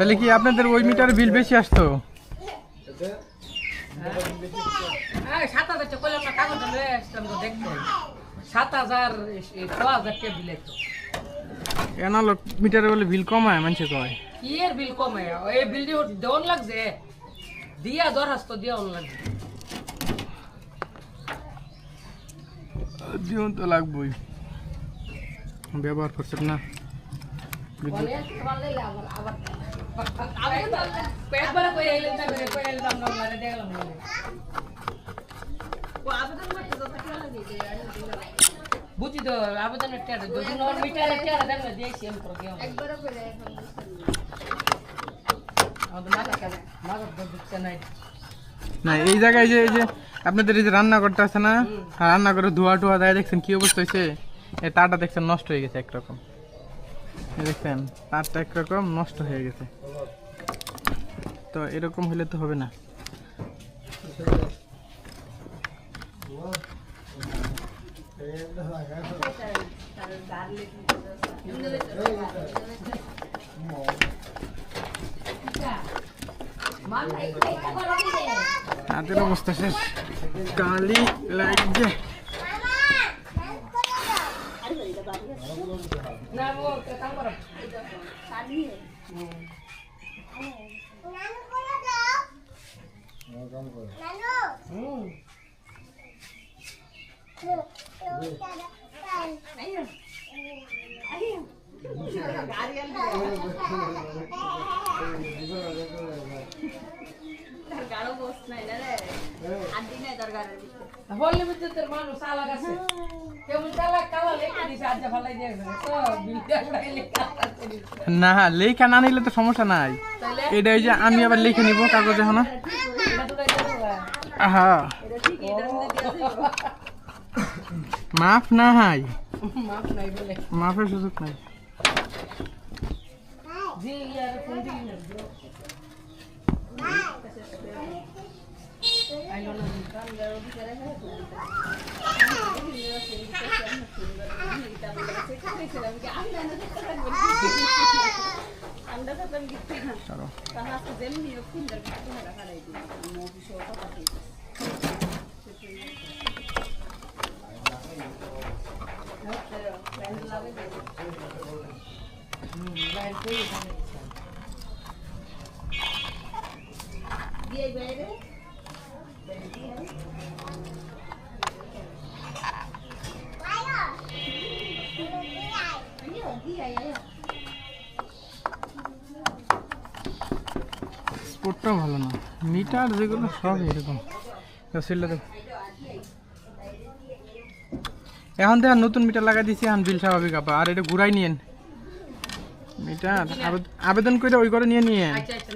তাহলে কি আপনাদের ওই মিটার বিল বেশি আসতো? সাত হাজার টাকা করলাম কাগজ লয়ে আসলাম সাত হাজার এ, ছ হাজার টাকা বিল মিটারে বলে বিল কমায় মানুষে কয়। কি এর বিল কমে এই বিল দেওয়ান লাগছে? দিয়া দরখাস্ত দেওয়ান লাগছে দিউন তো লাগবই। ব্যবহার করছেন না। আবার আবার না বুঝি তো আবেদনের দিয়েছি আমি এই জায়গায় যে এই যে আপনাদের এই যে রান্না করতে আছে না আর রান্না করে ধোয়া টোয়া দেয় দেখছেন কি অবস্থা হয়েছে এই তারটা দেখছেন নষ্ট হয়ে গেছে একরকম। দেখছেন তারটা একরকম নষ্ট হয়ে গেছে। তো এরকম হলে তো হবে না। তাদের অবস্থা শেষ। কালি লাগছে। না কাম না, লেখা না নিলে তো সমস্যা নাই। এটা এই যে আমি আবার লিখে নিব, কাগজে হলো এটা তো গাইতে হবে আহা মাফ না হাই মাফের সুযোগ নাই। চলো। স্পোর্টটাও ভালো না। মিটার যেগুলো সব এরকম। এখন তো নতুন মিটার লাগাই দিছি, এখন বিল স্বাভাবিক আপা আর এটা ঘুরাই নিয়েন। মিটার, আবেদ- আবেদন করে ওই করে নিয়ে নিয়ে আচ্ছা আচ্ছা